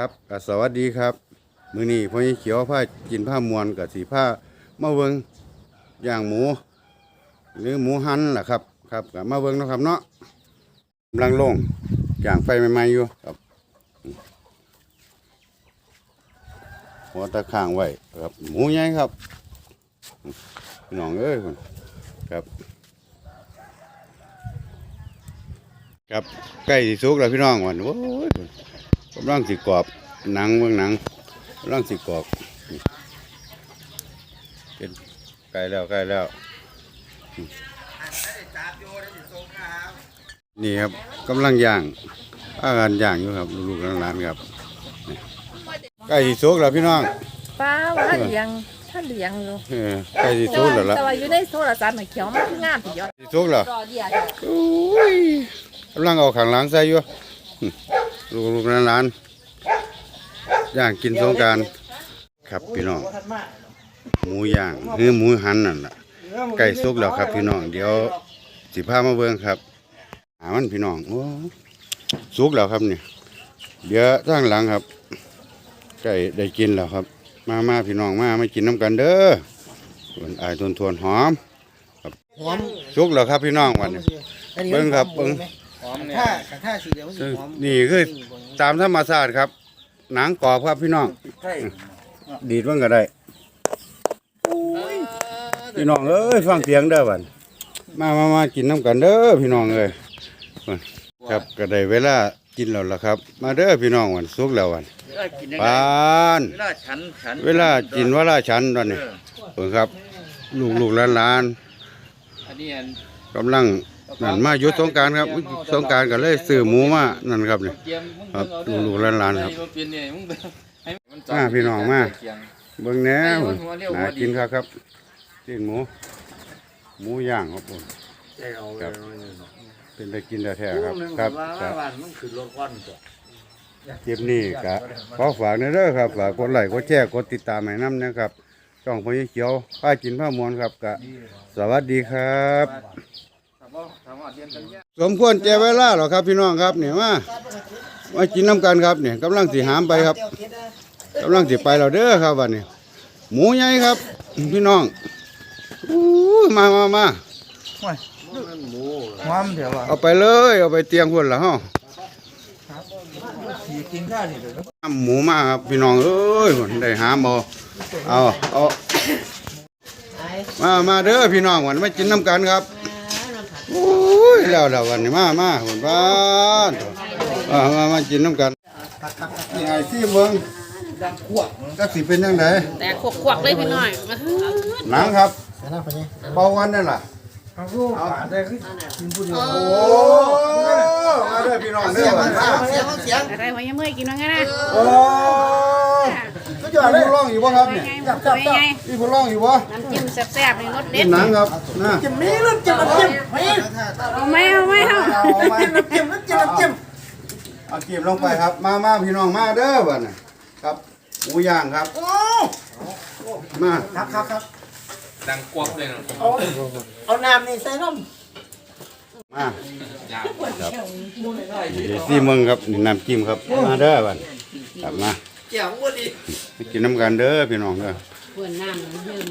ครับสวัสดีครับ มือนี้พ่อใหญ่เขียวผ้ากินผ้ามวนกับสีผ้ามาเวิงอย่างหมู หรือหมูหันแหละครับครับก็มาเวิงนะครับเนาะกำลังลงอย่างไฟใหม่ๆอยู่ครับหัวตะข้างไว้ครับ หมูใหญ่ครับพี่น้องเอ้ยพุ่นครับครับใกล้สิสุกแล้วพี่น้องวันโอ้ย กำลังสิกรอบหนังเบื้องหนังกำลังสิกรอบนี่เป็นใกล้แล้วใกล้แล้ว นี่ครับกำลังย่างอาการย่างอยู่ครับลูกๆหลานๆครับนี่ใกล้สิสุกแล้วพี่น้องป้าว่าเลี้ยงถ้าเลี้ยงอยู่เออใกล้สิสุกแล้วล่ะแต่ว่าอยู่ในโทรศัพท์มันเขียวมันคืองามทีเดียวสิสุกแล้วรอเดียวโอ้ยกำลังเอาข้างหลังใส่อยู่ หึลูกๆหลานๆย่างกินสงกรารครับพี่น้องหมูย่างหรือหมูหันนั่นล่ะไก่สุกแล้วครับพี่น้องเดี๋ยวสิพามาเบิ่งครับหามันพี่น้องโอ้สุกแล้วครับเนี่ยเดี๋ยวทางหลังครับไก่ได้กินแล้วครับ มามาพี่น้องมามากินน้ำกันเด้อส่วนอายทวนทวนๆหอมครับหอมสุกแล้วครับพี่น้องวันนี้อันนี้เบิ่งครับเบิ่งห อมถ้ากระท่าสีเหลืองมันสิหอมนี่คือตามธรรมชาติครับ หนังกรอบครับพี่น้อง ใช่ดีดมันก็ได้พี่น้องเอ้ยฟังเสียงเด้อบัดมามามากินน้ำกันเด้อพี่น้องเอ้ยบัดครับก็ได้เวลากินแล้วล่ะครับ มาเด้อพี่น้องวันสุกแล้ววันเวลากินยังไงปานเวลาฉันฉันเวลากินเวลาฉันตอนนี้เพิ่นครับ ลูกลูกหลานหลานอันนี้อันกำลัง นั่นมาหยุดสงกรารครับสงกรารก็เลยซื้อหมูมานั่นครับนี่เกียมมึงครับเบิ่งเอาเด้อลูกๆหลานๆครับไอ้บ่เป็นเนี่ยมึงเบิ่งให้มันจับมาพี่น้องมาเกียงเบิ่งแหน่ไอ้หัวหัวเรียวหัน่าวดีกินครับครับกินหมู หมูย่างครับผม ครับ เป็นได้กินได้แท้ครับครับครับ มันคือรถก้อนตัว คลิปนี้ก็ขอฝากหนะเด้อครับฝากกดไลค์กดแชร์กดติดตามให้น้ำนะครับช่องพญเขียวผ้ากินผ้ามวนครับก็สวัสดีครับ ถามว่าถามว่าเรียนกันยากสมควรแจเวลาหรอครับพี่น้องครับเนี่ยมามากินน้ำกันครับเนี่ยกำลังสิหามไปครับกำลังสิไปเราเด้อครับวันนี้หมูใหญ่ครับ พี่น้องอู้มามามาหอมเดี๋ยวว่าเอาไปเลยเอาไปเตียงพุ่นละฮะสีกินข้าวนี่เดี๋ยวน้ำหมูมาครับพี่น้องเอ้ยพุ่นได้หามเอาเอาเอามามาเด้อพี่น้องวันมากินน้ำกันครับโอ้ย แล้วแล้ววันนี้มามาพุ่นบ้านมามามากินน้ำกันนี่ไอ้ที่เมืองจักสิเป็นยังไงแต่ขวกขวกๆเลยพี่น้อยหนังครับแต่น่าไปเนี่ยเบาวันนั่นล่ะเอาลูกป่าได้ขึ้นกินผู้เดียวโอ้มาเด้อพี่น้องเด้อวันนี้เสียงเสียงอะไรวะยังเมื่อยกินว่าไงนะโอ้ก็จะมีผู้ร้องอยู่บ่ครับเนี่ยเป็นไงมีผู้ร้องอยู่บ่น้ำจิ้มแซ่บๆนี่รสกิเด็ดนหนังครับนะจิ้มนี่ลูกจิ้มน้ำจิ้มไม่ เอาไหมเอาไหมเอาเอามาจิ้มน้ำจิ้มน้ำจิ้มน้ำจิ้มเอาเก็บลงไปครับ มามาพี่น้องมาเด้อบัดน่ะครับหมูย่างครับโอ้มาครับครับครับดังกวบเลยนะเอาเอาน้ำนี่ใส่น้มาครับนี่ซี่เมืองครับนี่น้ำจิ้มครับมาเด้อบัดครับมาำเจียวบ่ดีไปกินน้ำกันเด้อพี่น้องเด้อเพื่อนน้ำมันเพิ่ม